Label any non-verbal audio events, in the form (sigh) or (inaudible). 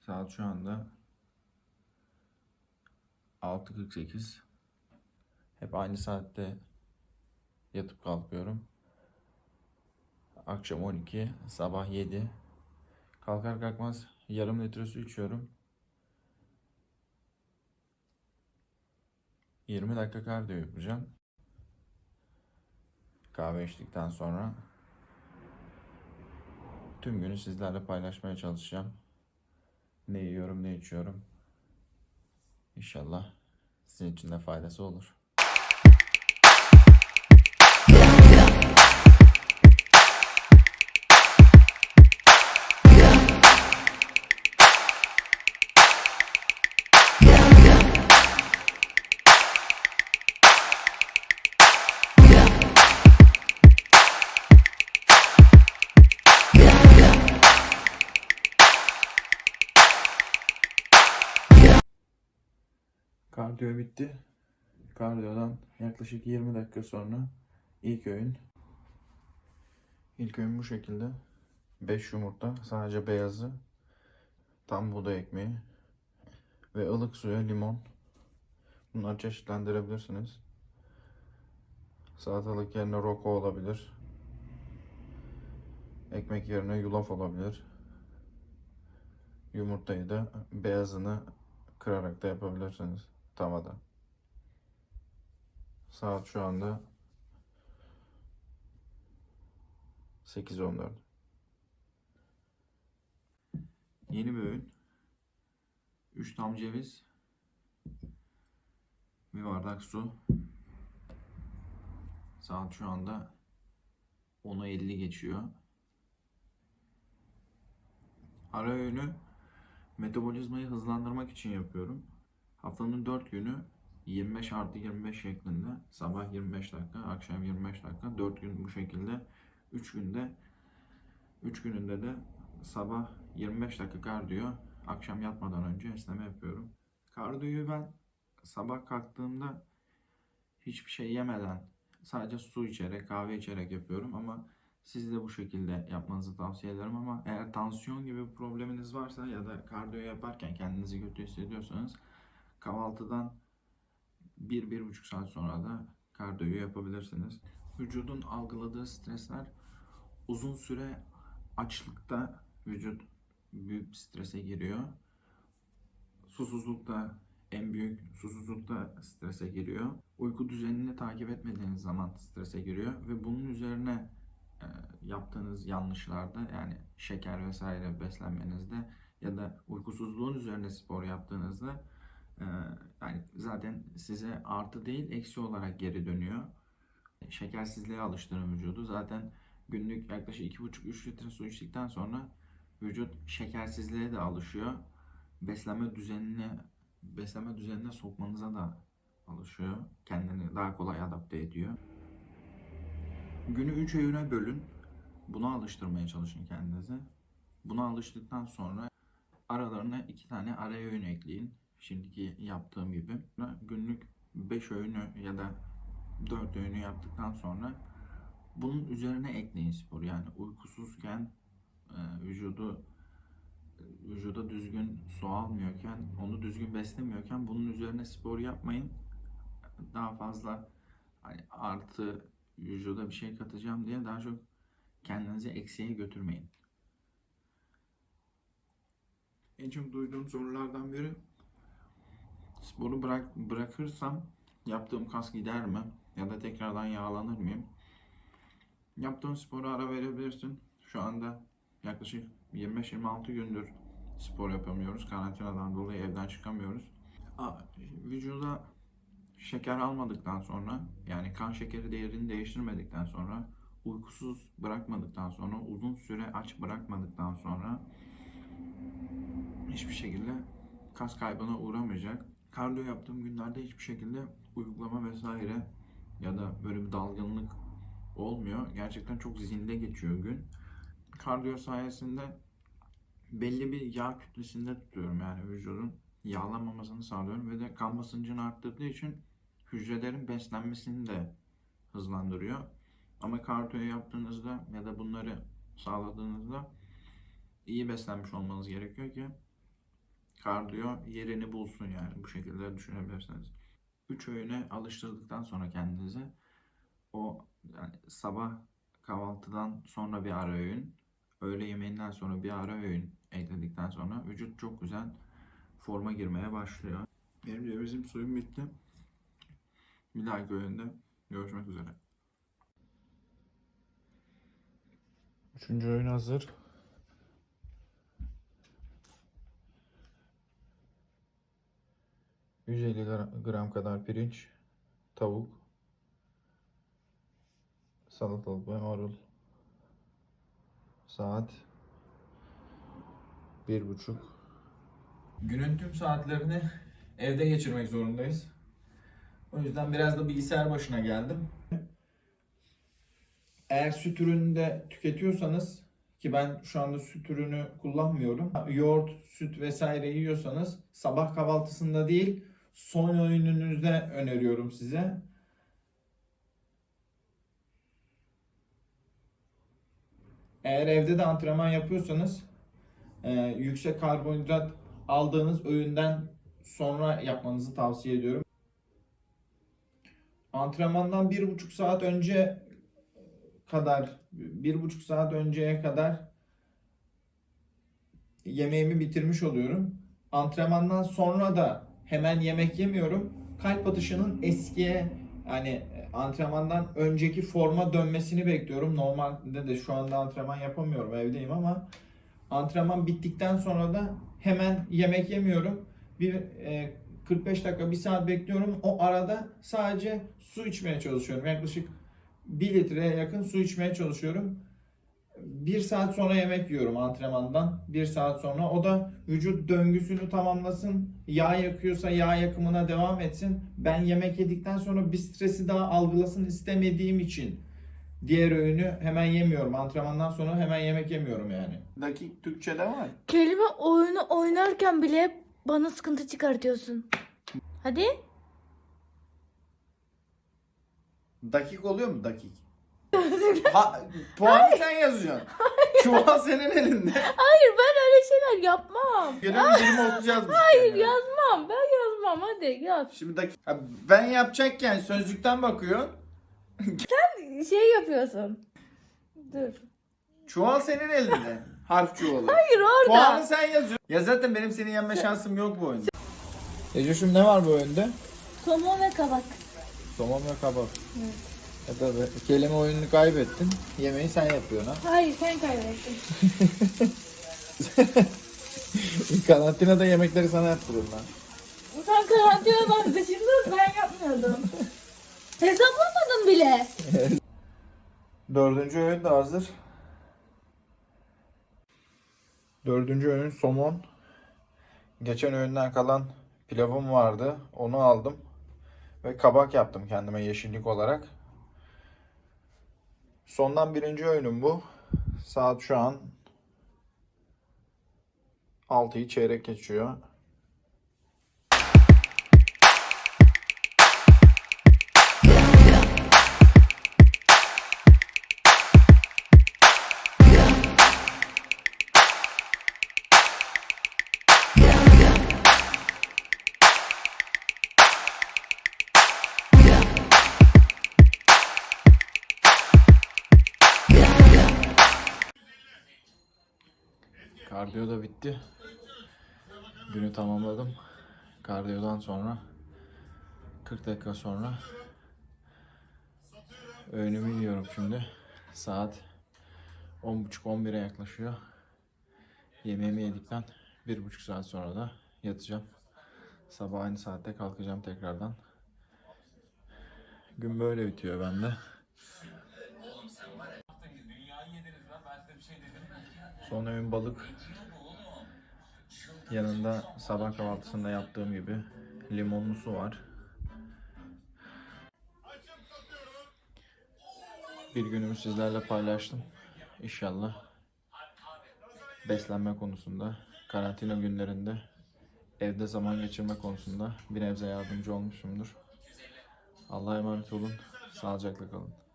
Saat şu anda 6.48. Hep aynı saatte yatıp kalkıyorum. Akşam 12, sabah 7. Kalkar kalkmaz yarım litre su içiyorum. 20 dakika kardiyo yapacağım. Kahve içtikten sonra tüm günü sizlerle paylaşmaya çalışacağım. Ne yiyorum, ne içiyorum. İnşallah sizin için de faydası olur. Bitti. Kardiyodan yaklaşık 20 dakika sonra ilk öğün. İlk öğün bu şekilde. 5 yumurta, sadece beyazı. Tam buğday ekmeği. Ve ılık suya limon. Bunları çeşitlendirebilirsiniz. Salatalık yerine roko olabilir. Ekmek yerine yulaf olabilir. Yumurtayı da beyazını kırarak da yapabilirsiniz tavada. Saat şu anda 8.14. Yeni bir öğün. 3 tam ceviz. Bir bardak su. Saat şu anda 10'a 50 geçiyor. Ara öğünü metabolizmayı hızlandırmak için yapıyorum. Haftanın 4 günü 25 artı 25 şeklinde sabah 25 dakika, akşam 25 dakika, 4 gün bu şekilde 3 günde 3 gününde de sabah 25 dakika kardiyo, akşam yatmadan önce esneme yapıyorum. Kardiyoyu ben sabah kalktığımda hiçbir şey yemeden sadece su içerek, kahve içerek yapıyorum ama siz de bu şekilde yapmanızı tavsiye ederim ama eğer tansiyon gibi bir probleminiz varsa ya da kardiyo yaparken kendinizi kötü hissediyorsanız kahvaltıdan 1-1,5 saat sonra da kardiyo yapabilirsiniz. Vücudun algıladığı stresler uzun süre açlıkta vücut büyük strese giriyor. Susuzlukta en büyük susuzlukta strese giriyor. Uyku düzenini takip etmediğiniz zaman strese giriyor ve bunun üzerine e, yaptığınız yanlışlarda yani şeker vesaire beslenmenizde ya da uykusuzluğun üzerine spor yaptığınızda yani zaten size artı değil eksi olarak geri dönüyor. Şekersizliğe alıştırın vücudu. Zaten günlük yaklaşık 2,5-3 litre su içtikten sonra vücut şekersizliğe de alışıyor. Beslenme düzenine beslenme düzenine sokmanıza da alışıyor. Kendini daha kolay adapte ediyor. Günü 3 öğüne bölün. Buna alıştırmaya çalışın kendinizi. Buna alıştıktan sonra aralarına 2 tane ara öğün ekleyin. Şimdiki yaptığım gibi. Günlük 5 öğünü ya da 4 öğünü yaptıktan sonra bunun üzerine ekleyin spor. Yani uykusuzken e, vücudu vücuda düzgün su almıyorken, onu düzgün beslemiyorken bunun üzerine spor yapmayın. Daha fazla hani artı vücuda bir şey katacağım diye daha çok kendinizi eksiğe götürmeyin. En çok duyduğum sorulardan biri sporu bırak bırakırsam yaptığım kas gider mi? Ya da tekrardan yağlanır mıyım? Yaptığın spora ara verebilirsin. Şu anda yaklaşık 25-26 gündür spor yapamıyoruz. Karantinadan dolayı evden çıkamıyoruz. Aa, Vücuda şeker almadıktan sonra yani kan şekeri değerini değiştirmedikten sonra uykusuz bırakmadıktan sonra uzun süre aç bırakmadıktan sonra hiçbir şekilde kas kaybına uğramayacak. Kardiyo yaptığım günlerde hiçbir şekilde uyuklama vesaire ya da böyle bir dalgınlık olmuyor. Gerçekten çok zinde geçiyor gün. Kardiyo sayesinde belli bir yağ kütlesinde tutuyorum yani vücudun yağlanmamasını sağlıyorum ve de kan basıncını arttırdığı için hücrelerin beslenmesini de hızlandırıyor. Ama kardiyo yaptığınızda ya da bunları sağladığınızda iyi beslenmiş olmanız gerekiyor ki kardiyo yerini bulsun yani bu şekilde düşünebilirsiniz. 3 öğüne alıştırdıktan sonra kendinizi o yani sabah kahvaltıdan sonra bir ara öğün, öğle yemeğinden sonra bir ara öğün ekledikten sonra vücut çok güzel forma girmeye başlıyor. Benim cevizim suyum bitti. Bir dahaki öğünde görüşmek üzere. Üçüncü öğün hazır. ...150 gra- gram kadar pirinç, tavuk, salatalık ve marul. Saat bir buçuk. Günün tüm saatlerini evde geçirmek zorundayız. O yüzden biraz da bilgisayar başına geldim. Eğer süt ürünü de tüketiyorsanız ki ben şu anda süt ürünü kullanmıyorum. Yoğurt, süt vesaire yiyorsanız sabah kahvaltısında değil son öğününüzde öneriyorum size. Eğer evde de antrenman yapıyorsanız e, yüksek karbonhidrat aldığınız öğünden sonra yapmanızı tavsiye ediyorum. Antrenmandan bir buçuk saat önce kadar, bir buçuk saat önceye kadar yemeğimi bitirmiş oluyorum. Antrenmandan sonra da hemen yemek yemiyorum. Kalp atışının eskiye yani e, antrenmandan önceki forma dönmesini bekliyorum. Normalde de şu anda antrenman yapamıyorum evdeyim ama antrenman bittikten sonra da hemen yemek yemiyorum. Bir e, 45 dakika, bir saat bekliyorum. O arada sadece su içmeye çalışıyorum. Yaklaşık 1 litreye yakın su içmeye çalışıyorum. Bir saat sonra yemek yiyorum antrenmandan. Bir saat sonra. O da vücut döngüsünü tamamlasın. Yağ yakıyorsa yağ yakımına devam etsin. Ben yemek yedikten sonra bir stresi daha algılasın istemediğim için diğer öğünü hemen yemiyorum. Antrenmandan sonra hemen yemek yemiyorum yani. Dakik Türkçe'de var. Kelime oyunu oynarken bile bana sıkıntı çıkartıyorsun. Hadi. Dakik oluyor mu dakik? Ha, puanı sen yazıyorsun. Çuval senin elinde. Hayır ben öyle şeyler yapmam. 20 30 yazmış. Hayır yani. yazmam. Ben yazmam. Hadi yaz. Şimdi dakik. Ha, ben yapacakken sözlükten bakıyor. Şey yapıyorsun. Dur. Çuval senin elinde. Harf çuvalı. Hayır orada. Puanı sen yazıyorsun. Ya zaten benim seni yenme şansım yok bu oyunda. Ecoş'um ne var bu oyunda? Somon ve kabak. Somon ve kabak. Ya tabii kelime oyununu kaybettin. Yemeği sen yapıyorsun ha. Hayır sen kaybettin. (laughs) Karantinada yemekleri sana yaptırıyorum ben. Sen karantinadan dışında ben yapmıyordum. Hesaplamadın bile. Dördüncü öğün de hazır. Dördüncü öğün somon. Geçen öğünden kalan pilavım vardı. Onu aldım. Ve kabak yaptım kendime yeşillik olarak. Sondan birinci öğünüm bu. Saat şu an 6'yı çeyrek geçiyor. Kardiyo da bitti. Günü tamamladım. Kardiyodan sonra 40 dakika sonra öğünümü yiyorum şimdi. Saat 10.30-11'e yaklaşıyor. Yemeğimi yedikten 1.5 saat sonra da yatacağım. Sabah aynı saatte kalkacağım tekrardan. Gün böyle bitiyor bende. Son öğün balık. Yanında sabah kahvaltısında yaptığım gibi limonlu su var. Bir günümü sizlerle paylaştım. İnşallah beslenme konusunda, karantina günlerinde evde zaman geçirme konusunda bir nebze yardımcı olmuşumdur. Allah'a emanet olun. Sağlıcakla kalın.